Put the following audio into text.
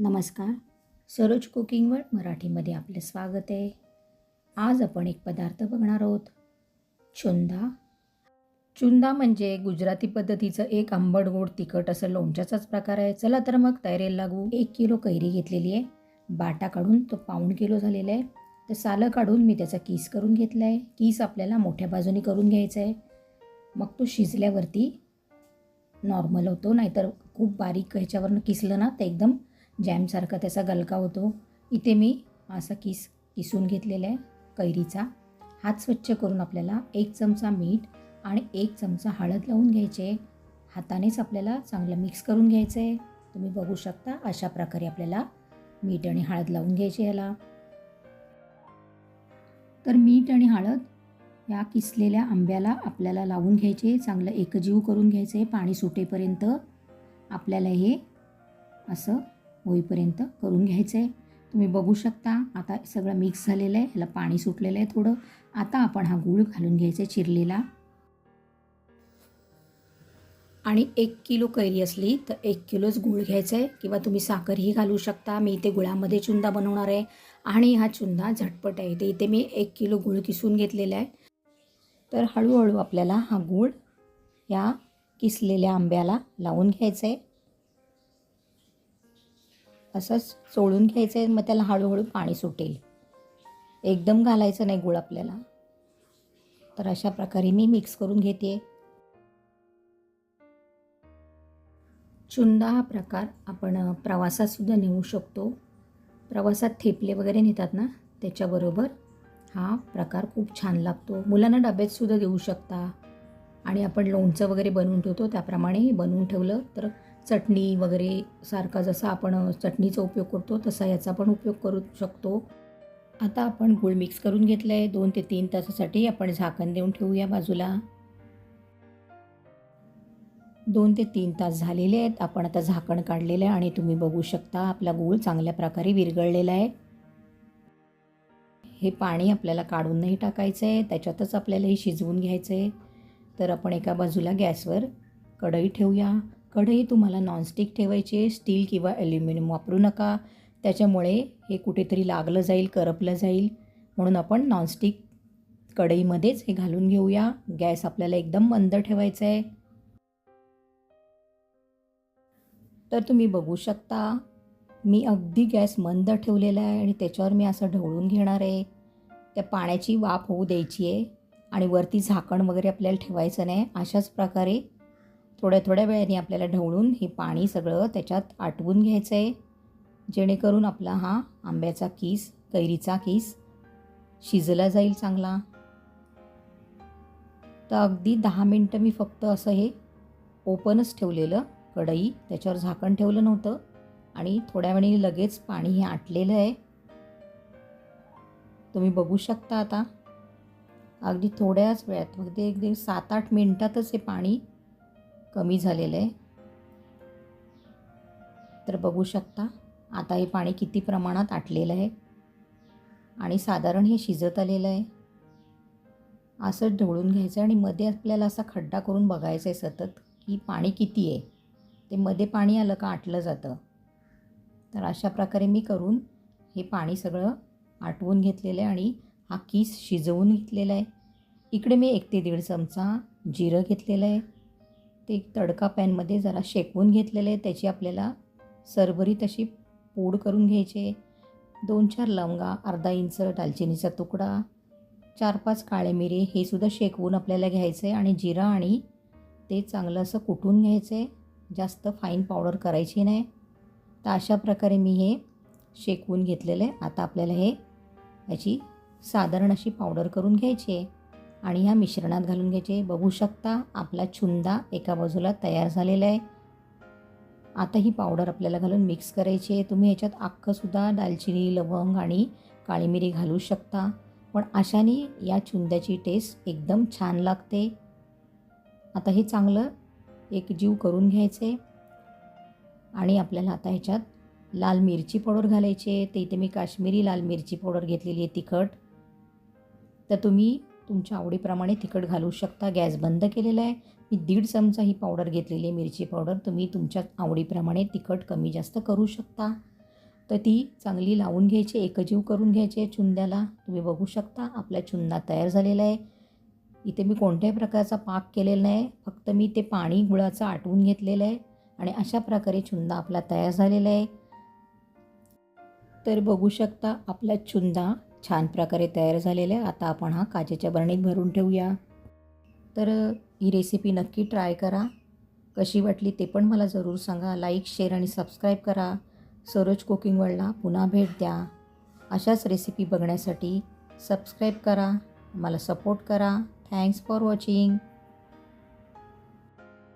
नमस्कार. सरोज कुकिंगवर मराठीमध्ये आपले स्वागत आहे. आज आपण एक पदार्थ बघणार आहोत. चुंदा. चुंदा म्हणजे गुजराती पद्धतीचं एक आंबट गोड तिखट असं लोणच्याचाच प्रकार आहे. चला तर मग तयारीला लागू. एक किलो कैरी घेतलेली आहे. बाटा काढून तो पाऊण किलो झालेला आहे. तर सालं काढून मी त्याचा कीस करून घेतला आहे. कीस आपल्याला मोठ्या बाजूने करून घ्यायचा आहे. मग तो शिजल्यावरती नॉर्मल होतो. नाहीतर खूप बारीक ह्याच्यावरनं किसलं ना तर एकदम जॅमसारखा त्याचा गलका होतो. इथे मी असा किस किसून घेतलेला आहे कैरीचा. हात स्वच्छ करून आपल्याला एक चमचा मीठ आणि एक चमचा हळद लावून घ्यायचे. हातानेच आपल्याला चांगलं मिक्स करून घ्यायचं आहे तुम्ही बघू शकता अशा प्रकारे आपल्याला मीठ आणि हळद लावून घ्यायचे ह्याला. तर मीठ आणि हळद या किसलेल्या आंब्याला आपल्याला लावून घ्यायचे. चांगलं एकजीव करून घ्यायचे. पाणी सुटेपर्यंत आपल्याला हे असं होईपर्यंत करून घ्यायचं आहे तुम्ही बघू शकता आता सगळं मिक्स झालेलं आहे ह्याला पाणी सुटलेलं आहे थोडं. आता आपण हा गूळ घालून घ्यायचा आहे चिरलेला. आणि एक किलो कैरी असली तर एक किलोच गूळ घ्यायचं आहे किंवा तुम्ही साखरही घालू शकता. मी इथे गुळामध्ये चुंदा बनवणार आहे. आणि हा चुंदा झटपट आहे. ते इथे मी एक किलो गूळ किसून घेतलेला आहे. तर हळूहळू आपल्याला हा गूळ या किसलेल्या आंब्याला लावून घ्यायचं आहे असंच चोळून घ्यायचं आहे मग त्याला हळूहळू पाणी सुटेल. एकदम घालायचं नाही गूळ आपल्याला. तर अशा प्रकारे मी मिक्स करून घेते. चुंदा हा प्रकार आपण प्रवासातसुद्धा नेऊ शकतो. प्रवासात थेपले वगैरे नेतात ना त्याच्याबरोबर हा प्रकार खूप छान लागतो. मुलांना डब्यातसुद्धा देऊ शकता. आणि आपण लोणचं वगैरे बनवून ठेवतो त्याप्रमाणे बनवून ठेवलं तर चटणी वगैरे सारखा जसा आपण चटणीचा उपयोग करतो तसा याचा पण उपयोग करू शकतो. आता आपण गूळ मिक्स करून घेतलं आहे दोन ते तीन तासासाठी आपण झाकण देऊन ठेवूया बाजूला. दोन ते तीन तास झालेले आहेत. आपण आता झाकण काढलेलं आहे आणि तुम्ही बघू शकता आपला गूळ चांगल्या प्रकारे विरघळलेला आहे. हे पाणी आपल्याला काढून नाही टाकायचं आहे त्याच्यातच आपल्याला हे शिजवून घ्यायचं आहे तर आपण एका बाजूला गॅसवर कढई ठेवूया. कढई तुम्हाला नॉनस्टिक ठेवायची आहे स्टील किंवा ॲल्युमिनियम वापरू नका. त्याच्यामुळे हे कुठेतरी लागलं जाईल करपलं जाईल. म्हणून आपण नॉनस्टिक कढईमध्येच हे घालून घेऊया. गॅस आपल्याला एकदम मंद ठेवायचा आहे. तर तुम्ही बघू शकता मी अगदी गॅस मंद ठेवलेला आहे आणि त्याच्यावर मी असं ढवळून घेणार आहे. त्या पाण्याची वाफ होऊ द्यायची आहे आणि वरती झाकण वगैरे आपल्याला ठेवायचं नाही. अशाच प्रकारे थोड्या थोड्या वेळाने आपल्याला ढवळून हे पाणी सगळं त्याच्यात आटवून घ्यायचं आहे जेणेकरून आपला हा आंब्याचा किस कैरीचा किस शिजला जाईल चांगला. तर अगदी दहा मिनटं मी फक्त असं हे ओपनच ठेवलेलं कढई त्याच्यावर झाकण ठेवलं नव्हतं आणि थोड्या वेळाने लगेच पाणी हे आटलेलं आहे. तुम्ही बघू शकता आता. अगदी थोड्याच वेळात अगदी अगदी सात आठ मिनटातच हे पाणी कमी झालेलं आहे. तर बघू शकता आता हे पाणी किती प्रमाणात आटलेलं आहे. आणि साधारण हे शिजत आलेलं आहे. असं ढवळून घ्यायचं आणि मध्ये आपल्याला असा खड्डा करून बघायचं आहे सतत की पाणी किती आहे. ते मध्ये पाणी आलं का आटलं जातं. तर अशा प्रकारे मी करून हे पाणी सगळं आटवून घेतलेलं आहे आणि हा किस शिजवून घेतलेला आहे. इकडे मी एक ते दीड चमचा जिरं घेतलेलं आहे. ते तडका पॅनमध्ये जरा शेकवून घेतलेलं आहे त्याची आपल्याला सरभरी तशी पूड करून घ्यायचे दोन चार लवंगा अर्धा इंच दालचिनीचा तुकडा चार पाच काळे मिरे हे सुद्धा शेकवून आपल्याला घ्यायचं आहे. आणि जिरा आणि ते चांगलं असं कुटून घ्यायचं आहे. जास्त फाईन पावडर करायची नाही. तर अशा प्रकारे मी हे शेकवून घेतलेलं आहे. आता आपल्याला हे याची साधारण अशी पावडर करून घ्यायची आहे. आणि ह्या मिश्रणात घालून घ्यायचे. बघू शकता आपला छुंदा एका बाजूला तयार झालेला आहे. आता ही पावडर आपल्याला घालून मिक्स करायची आहे. तुम्ही ह्याच्यात अख्खंसुद्धा दालचिनी लवंग आणि काळी मिरी घालू शकता. पण अशाने या छुंद्याची टेस्ट एकदम छान लागते. आता हे चांगलं एक जीव करून घ्यायचे. आणि आपल्याला आता ह्याच्यात लाल मिरची पावडर घालायची आहे. ते इथे मी काश्मीरी लाल मिरची पावडर घेतलेली आहे तिखट. तर तुम्ही तुमच्या आवडीप्रमाणे तिखट घालू शकता. गॅस बंद केलेला आहे. मी दीड चमचा ही पावडर घेतलेली आहे. मिरची पावडर. तुम्ही तुमच्या आवडीप्रमाणे तिखट कमी जास्त करू शकता. तर ती चांगली लावून घ्यायची एकजीव करून घ्यायची आहे चुंद्याला. तुम्ही बघू शकता. आपला चुन्ना तयार झालेला आहे. इथे मी कोणत्याही प्रकारचा पाक केलेला नाही. फक्त मी ते पाणी गुळाचं आटवून घेतलेलं आहे. आणि अशा प्रकारे चुंदा आपला तयार झालेला आहे. तर बघू शकता आपला चुंदा छान प्रकारे तयार झालेला आहे आता आपण हा काचेच्या बरणीत भरून ठेवूया. तर ही रेसिपी नक्की ट्राय करा. कशी वाटली ते पण मला जरूर सांगा. लाईक शेअर आणि सबस्क्राईब करा. सरोज कुकिंग वर्ल्डला पुन्हा भेट द्या. अशाच रेसिपी बघण्यासाठी सबस्क्राईब करा. मला सपोर्ट करा. Thanks for watching